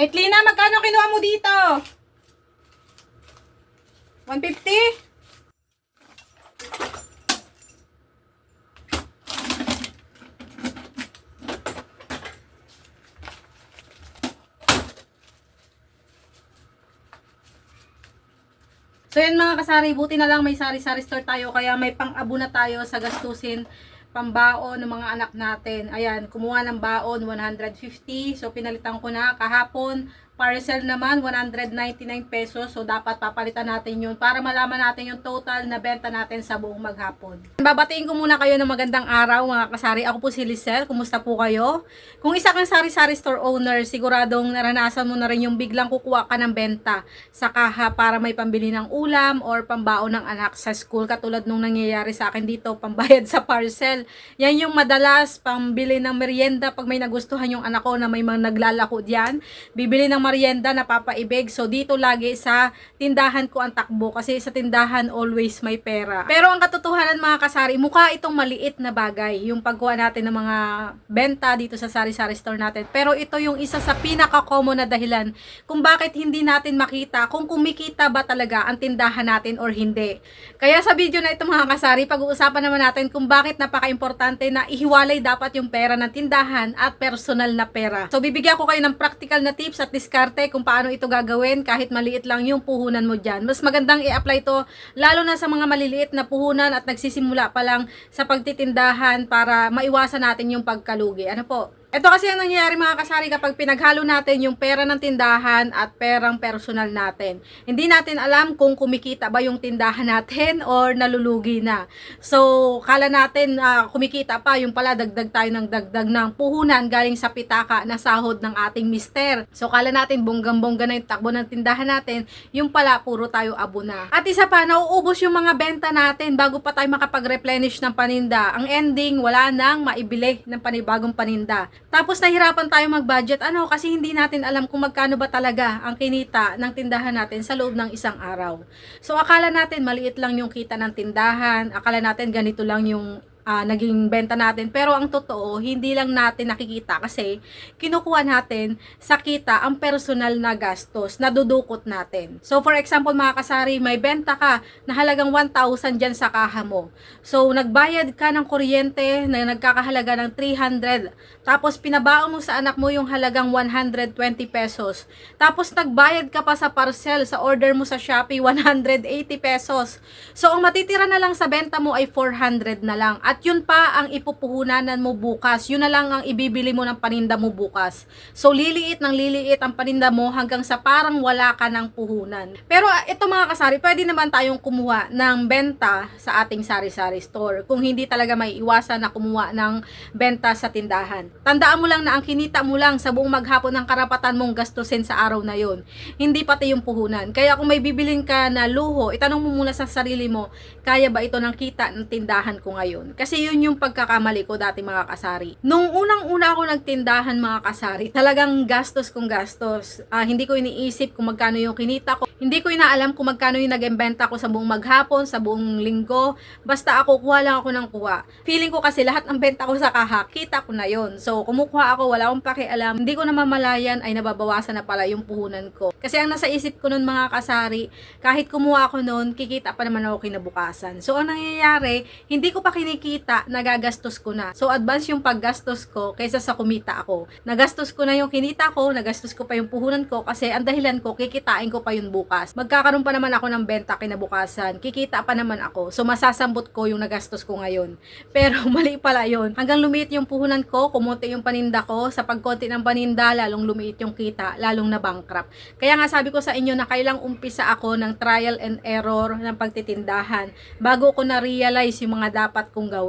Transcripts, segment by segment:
Etlina, magkano kinuha mo dito? 150? So yan mga kasari, buti na lang may sari-sari store tayo kaya may pang-abo na tayo sa gastusin pambaon ng mga anak natin. Ayan, kumuha ng baon 150. So pinalitan ko na kahapon. Parcel naman 199 pesos. So dapat papalitan natin yun para malaman natin yung total na benta natin sa buong maghapon. Babatiin ko muna kayo ng magandang araw mga kasari. Ako po si Lisel. Kumusta po kayo? Kung isa kang sari-sari store owner, siguradong naranasan mo na rin yung biglang kukuha ka ng benta sa kaha para may pambili ng ulam or pambaon ng anak sa school. Katulad nung nangyayari sa akin dito, pambayad sa parcel. Yan yung madalas pambili ng merienda pag may nagustuhan yung anak ko na may mga naglalako diyan. Bibili ng merienda na papaibig. So dito lagi sa tindahan ko ang takbo kasi sa tindahan always may pera. Pero ang katotohanan mga kasari, mukha itong maliit na bagay yung pagkuha natin ng mga benta dito sa sari-sari store natin. Pero ito yung isa sa pinaka-common na dahilan kung bakit hindi natin makita kung kumikita ba talaga ang tindahan natin or hindi. Kaya sa video na ito mga kasari, pag-uusapan naman natin kung bakit napaka-importante na ihiwalay dapat yung pera ng tindahan at personal na pera. So bibigyan ko kayo ng practical na tips at diskarte kung paano ito gagawin kahit maliit lang yung puhunan mo dyan. Mas magandang i-apply to lalo na sa mga maliliit na puhunan at nagsisimula pa lang sa pagtitindahan para maiwasan natin yung pagkalugi. Ano po? Ito kasi ang nangyayari mga kasari kapag pinaghalo natin yung pera ng tindahan at perang personal natin. Hindi natin alam kung kumikita ba yung tindahan natin or nalulugi na. So, kala natin ah, kumikita pa, yung pala dagdag tayo ng dagdag ng puhunan galing sa pitaka na sahod ng ating mister. So, kala natin bonggang-bongga na yung takbo ng tindahan natin, yung pala puro tayo abo na. At isa pa, nauubos yung mga benta natin bago pa tayo makapag-replenish ng paninda. Ang ending, wala nang maibili ng panibagong paninda. Tapos nahirapan tayo mag-budget. Ano? Kasi hindi natin alam kung magkano ba talaga ang kinita ng tindahan natin sa loob ng isang araw. So akala natin maliit lang yung kita ng tindahan. Akala natin ganito lang yung ah, naging benta natin. Pero ang totoo, hindi lang natin nakikita kasi kinukuha natin sa kita ang personal na gastos na dudukot natin. So for example mga kasari, may benta ka na halagang 1,000 dyan sa kaha mo. So nagbayad ka ng kuryente na nagkakahalaga ng 300. Tapos pinabaon mo sa anak mo yung halagang 120 pesos. Tapos nagbayad ka pa sa parcel sa order mo sa Shopee 180 pesos. So ang matitira na lang sa benta mo ay 400 na lang. At yun pa ang ipupuhunanan mo bukas. Yun na lang ang ibibili mo ng paninda mo bukas. So liliit ng liliit ang paninda mo hanggang sa parang wala ka ng puhunan. Pero ah, ito mga kasari, pwede naman tayong kumuha ng benta sa ating sari-sari store. Kung hindi talaga may iwasan na kumuha ng benta sa tindahan. Tandaan mo lang na ang kinita mo lang sa buong maghapon ng karapatan mong gastusin sa araw na yon. Hindi pati yung puhunan. Kaya kung may bibilin ka na luho, itanong mo muna sa sarili mo, kaya ba ito ng kita ng tindahan ko ngayon? Kasi yun yung pagkakamali ko dati mga kasari. Nung unang-una ako nagtindahan mga kasari, talagang gastos kong gastos. Ah, hindi ko iniisip kung magkano yung kinita ko. Hindi ko inaalam kung magkano yung nag-embenta ko sa buong maghapon, sa buong linggo. Basta ako, kuha lang ako ng kuha. Feeling ko kasi lahat ng benta ko sa kaha, kita ko na yon. So, kumukuha ako, wala akong pakialam. Hindi ko namamalayan ay nababawasan na pala yung puhunan ko. Kasi ang nasa isip ko nun mga kasari, kahit kumuha ako nun, kikita pa naman ako kinabukasan. So, ang nangyayari, hindi ko pa kinikita, nagagastos ko na. So, advance yung paggastos ko kaysa sa kumita ako. Nagastos ko na yung kinita ko, nagastos ko pa yung puhunan ko kasi ang dahilan ko, kikitain ko pa yun bukas. Magkakaroon pa naman ako ng benta kinabukasan. Kikita pa naman ako. So, masasambot ko yung nagastos ko ngayon. Pero, mali pala yun. Hanggang lumiit yung puhunan ko, kumunti yung paninda ko. Sa pagkonti ng paninda, lalong lumiit yung kita, lalong na bankrupt. Kaya nga sabi ko sa inyo na kailang umpisa ako ng trial and error ng pagtitindahan bago ko na-realize yung mga dapat kong gawin.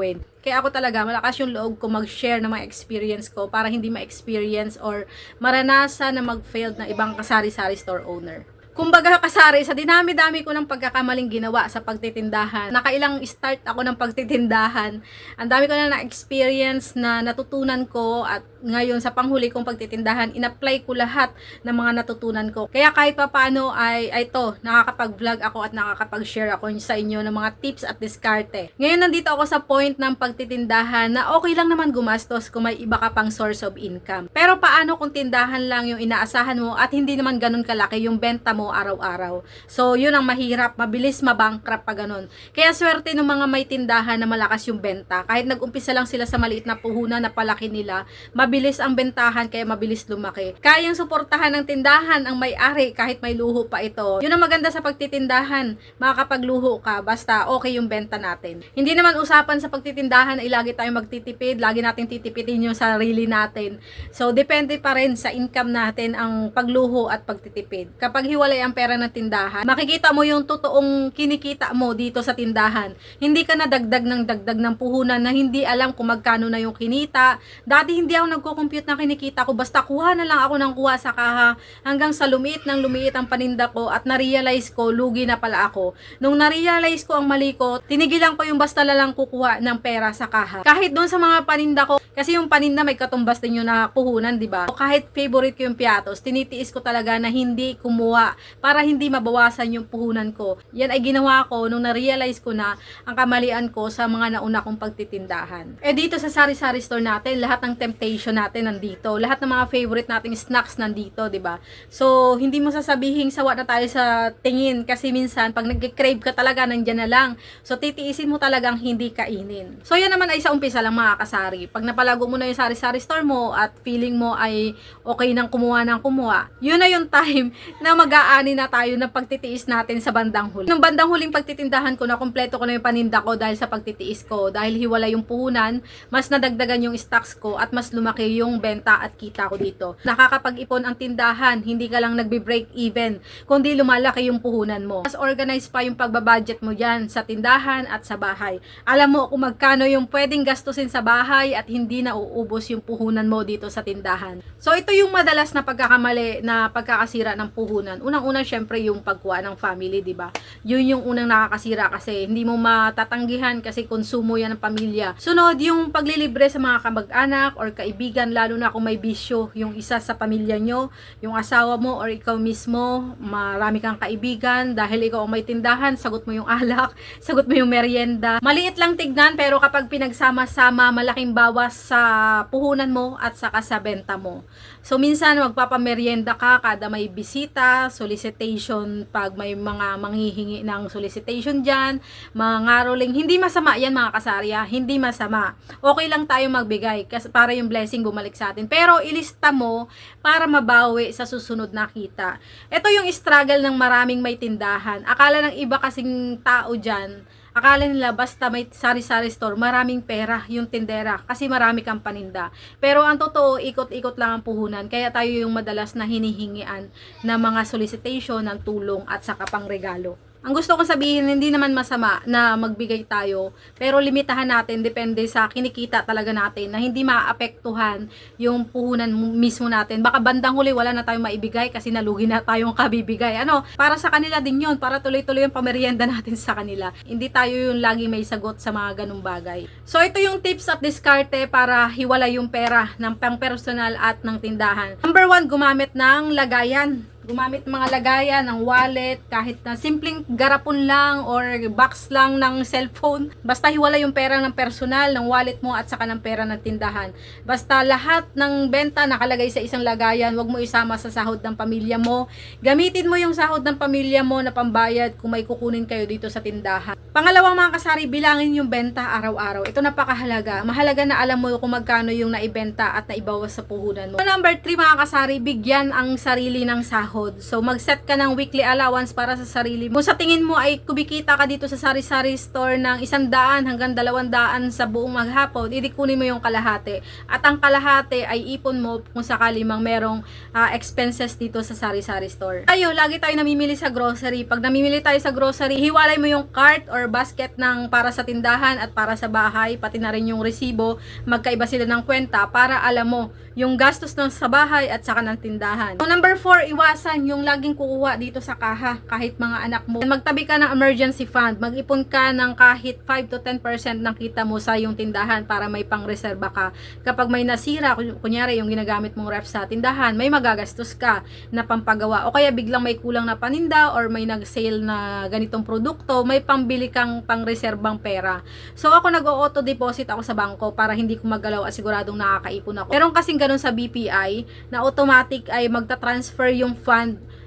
Kaya ako talaga, malakas yung loob ko mag-share ng mga experience ko para hindi ma-experience or maranasan na mag-failed na ibang kasari-sari store owner. Kumbaga kasari, sa dinami-dami ko ng pagkakamaling ginawa sa pagtitindahan. Nakailang start ako ng pagtitindahan. Ang dami ko na na-experience na natutunan ko at ngayon sa panghuli kong pagtitindahan, in-apply ko lahat ng mga natutunan ko. Kaya kahit pa paano ay, ay to, nakakapag-vlog ako at nakakapag-share ako sa inyo ng mga tips at diskarte. Ngayon nandito ako sa point ng pagtitindahan na okay lang naman gumastos kung may iba ka pang source of income. Pero paano kung tindahan lang yung inaasahan mo at hindi naman ganun kalaki yung benta mo araw-araw. So, yun ang mahirap, mabilis mabankrupt pa ganun. Kaya swerte ng mga may tindahan na malakas yung benta. Kahit nag-umpisa lang sila sa maliit na puhunan na palaki nila, mabilis ang bentahan kaya mabilis lumaki. Kayang suportahan ng tindahan ang may-ari kahit may luho pa ito. Yun ang maganda sa pagtitindahan. Makakapagluho ka basta okay yung benta natin. Hindi naman usapan sa pagtitindahan ay lagi tayong magtitipid, lagi nating titipidin yung sarili natin. So, depende pa rin sa income natin ang pagluho at pagtitipid. Kapag hiwalay ang pera ng tindahan, makikita mo yung totoong kinikita mo dito sa tindahan. Hindi ka na dagdag ng dagdag ng puhunan na hindi alam kung magkano na yung kinita. Dati hindi ako nagko-compute ng kinikita ko, basta kuha na lang ako ng kuha sa kaha hanggang sa lumiit ng lumiit ang paninda ko at na-realize ko, lugi na pala ako. Nung na-realize ko ang mali ko, tinigilan ko yung basta lang kukuha ng pera sa kaha. Kahit doon sa mga paninda ko, kasi yung paninda may katumbas din yun na puhunan, di ba? Kahit favorite ko yung piatos, tinitiis ko talaga na hindi kumuha para hindi mabawasan yung puhunan ko. Yan ay ginawa ko nung na-realize ko na ang kamalian ko sa mga nauna kong pagtitindahan. Eh dito sa sari-sari store natin, lahat ng temptation natin nandito. Lahat ng mga favorite nating snacks nandito, di ba? So, hindi mo sasabihin sawa na tayo sa tingin kasi minsan pag nag-crave ka talaga nandyan na lang. So, titiisin mo talagang hindi kainin. So, yan naman ay sa umpisa lang mga kasari. Pag napalago mo na yung sari-sari store mo at feeling mo ay okay nang kumuha ng kumuha, yun na yung time na mag-aani na tayo ng pagtitiis natin sa bandang huli. Nung bandang huling pagtitindahan ko, na kompleto ko na yung paninda ko dahil sa pagtitiis ko. Dahil hiwala yung puhunan, mas nadagdagan yung stocks ko at mas lumaki yung benta at kita ko dito. Nakakapag-ipon ang tindahan, hindi ka lang nagbe-break even, kundi lumalaki yung puhunan mo. Mas organized pa yung pagbabudget mo dyan sa tindahan at sa bahay. Alam mo kung magkano yung pwedeng gastusin sa bahay at hindi na uubos yung puhunan mo dito sa tindahan. So ito yung madalas na pagkakamali na pagkakasira ng puhunan. Unang-una syempre yung pagkuha ng family, di ba? Yun yung unang nakakasira kasi hindi mo matatanggihan kasi konsumo yan ng pamilya. Sunod yung paglilibre sa mga kamag-anak or kaibigan lalo na kung may bisyo yung isa sa pamilya nyo, yung asawa mo or ikaw mismo, marami kang kaibigan dahil ikaw ang may tindahan, sagot mo yung alak, sagot mo yung merienda. Maliit lang tignan pero kapag pinagsama-sama, malaking bawas sa puhunan mo at saka sa benta mo. So minsan magpapamerienda ka kada may bisita, solicitation pag may mga manghihingi ng solicitation dyan, mga ngaroling, hindi masama yan mga kasarya, hindi masama. Okay lang tayo magbigay kasi para yung blessing bumalik sa atin. Pero ilista mo para mabawi sa susunod na kita. Ito yung struggle ng maraming may tindahan. Akala ng iba kasing tao dyan, Akala nila basta may sari-sari store, maraming pera yung tindera kasi marami kang paninda. Pero ang totoo, ikot-ikot lang ang puhunan. Kaya tayo yung madalas na hinihingian na mga solicitation ng tulong at saka pang regalo. Ang gusto ko sabihin, hindi naman masama na magbigay tayo, pero limitahan natin, depende sa kinikita talaga natin, na hindi maapektuhan yung puhunan mismo natin. Baka bandang huli, wala na tayong maibigay kasi nalugi na tayong kabibigay. Ano, para sa kanila din yon para tuloy-tuloy yung pamerienda natin sa kanila. Hindi tayo yung lagi may sagot sa mga ganung bagay. So, ito yung tips at diskarte para hiwala yung pera ng pang personal at ng tindahan. Number one, gumamit ng lagayan gumamit mga lagayan ng wallet, kahit na simpleng garapon lang or box lang ng cellphone. Basta hiwala yung pera ng personal, ng wallet mo at saka ng pera ng tindahan. Basta lahat ng benta nakalagay sa isang lagayan, wag mo isama sa sahod ng pamilya mo. Gamitin mo yung sahod ng pamilya mo na pambayad kung may kukunin kayo dito sa tindahan. Pangalawang mga kasari, bilangin yung benta araw-araw. Ito napakahalaga. Mahalaga na alam mo kung magkano yung naibenta at naibawas sa puhunan mo. Number 3 mga kasari, bigyan ang sarili ng sahod sahod. So, mag-set ka ng weekly allowance para sa sarili mo. Sa tingin mo ay kumikita ka dito sa sari-sari store ng isang daan hanggang dalawang daan sa buong maghapon, hindi kunin mo yung kalahati. At ang kalahati ay ipon mo kung sakali mang merong uh, expenses dito sa sari-sari store. Tayo, lagi tayo namimili sa grocery. Pag namimili tayo sa grocery, hiwalay mo yung cart or basket ng para sa tindahan at para sa bahay, pati na rin yung resibo. Magkaiba sila ng kwenta para alam mo yung gastos ng sa bahay at saka ng tindahan. So, number 4, iwas iwasan yung laging kukuha dito sa kaha kahit mga anak mo. Magtabi ka ng emergency fund. Mag-ipon ka ng kahit 5 to 10% ng kita mo sa yung tindahan para may pangreserba ka. Kapag may nasira, kun- kunyari yung ginagamit mong ref sa tindahan, may magagastos ka na pampagawa. O kaya biglang may kulang na paninda or may nag-sale na ganitong produkto, may pambili kang pangreserbang pera. So ako nag-auto deposit ako sa bangko para hindi ko magalaw at siguradong nakakaipon ako. Meron kasing ganun sa BPI na automatic ay magta-transfer yung fund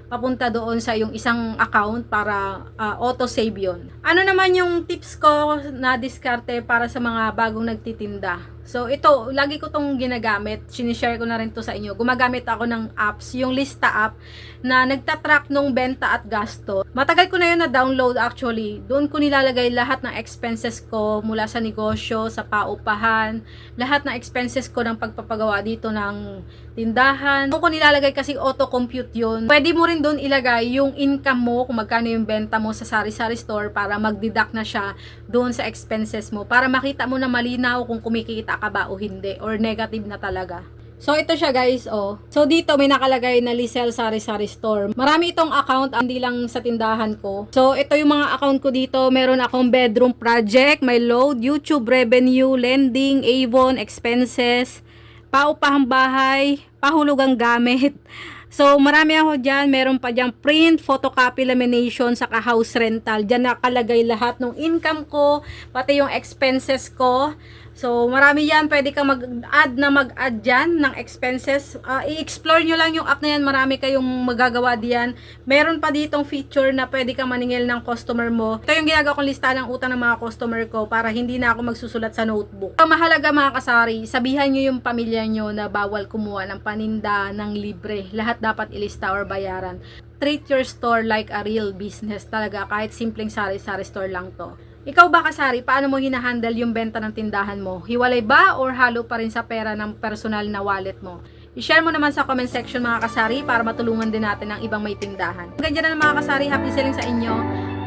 papunta doon sa yung isang account para ah, auto-save yon. Ano naman yung tips ko na diskarte para sa mga bagong nagtitinda? So ito, lagi ko tong ginagamit. Sinishare ko na rin to sa inyo. Gumagamit ako ng apps, yung Lista app na nagtatrack nung benta at gasto. Matagal ko na yun na download actually. Doon ko nilalagay lahat ng expenses ko mula sa negosyo, sa paupahan, lahat ng expenses ko ng pagpapagawa dito ng tindahan. Doon ko nilalagay kasi auto-compute yun. Pwede mo rin doon ilagay yung income mo, kung magkano yung benta mo sa sari-sari store para mag-deduct na siya doon sa expenses mo. Para makita mo na malinaw kung kumikita ka ba o hindi or negative na talaga. So, ito siya guys, oh. So, dito may nakalagay na Lisel Sari Sari Store. Marami itong account, hindi lang sa tindahan ko. So, ito yung mga account ko dito. Meron akong bedroom project, may load, YouTube revenue, lending, Avon, expenses, paupahang bahay, pahulugang gamit. So, marami ako dyan. Meron pa dyan print, photocopy, lamination, saka house rental. Dyan nakalagay lahat ng income ko, pati yung expenses ko. So, marami yan. Pwede ka mag-add na mag-add dyan ng expenses. Ah, i-explore nyo lang yung app na yan. Marami kayong magagawa diyan. Meron pa ditong feature na pwede ka maningil ng customer mo. Ito yung ginagawa kong lista ng utang ng mga customer ko para hindi na ako magsusulat sa notebook. Ang mahalaga mga kasari, sabihan nyo yung pamilya nyo na bawal kumuha ng paninda, ng libre. Lahat dapat ilista or bayaran. Treat your store like a real business talaga. Kahit simpleng sari-sari store lang to. Ikaw ba kasari, paano mo hinahandle yung benta ng tindahan mo? Hiwalay ba or halo pa rin sa pera ng personal na wallet mo? I-share mo naman sa comment section mga kasari para matulungan din natin ang ibang may tindahan. Ganyan na mga kasari, happy selling sa inyo.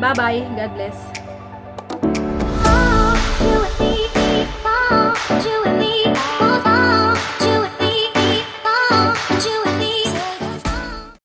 Bye-bye, God bless.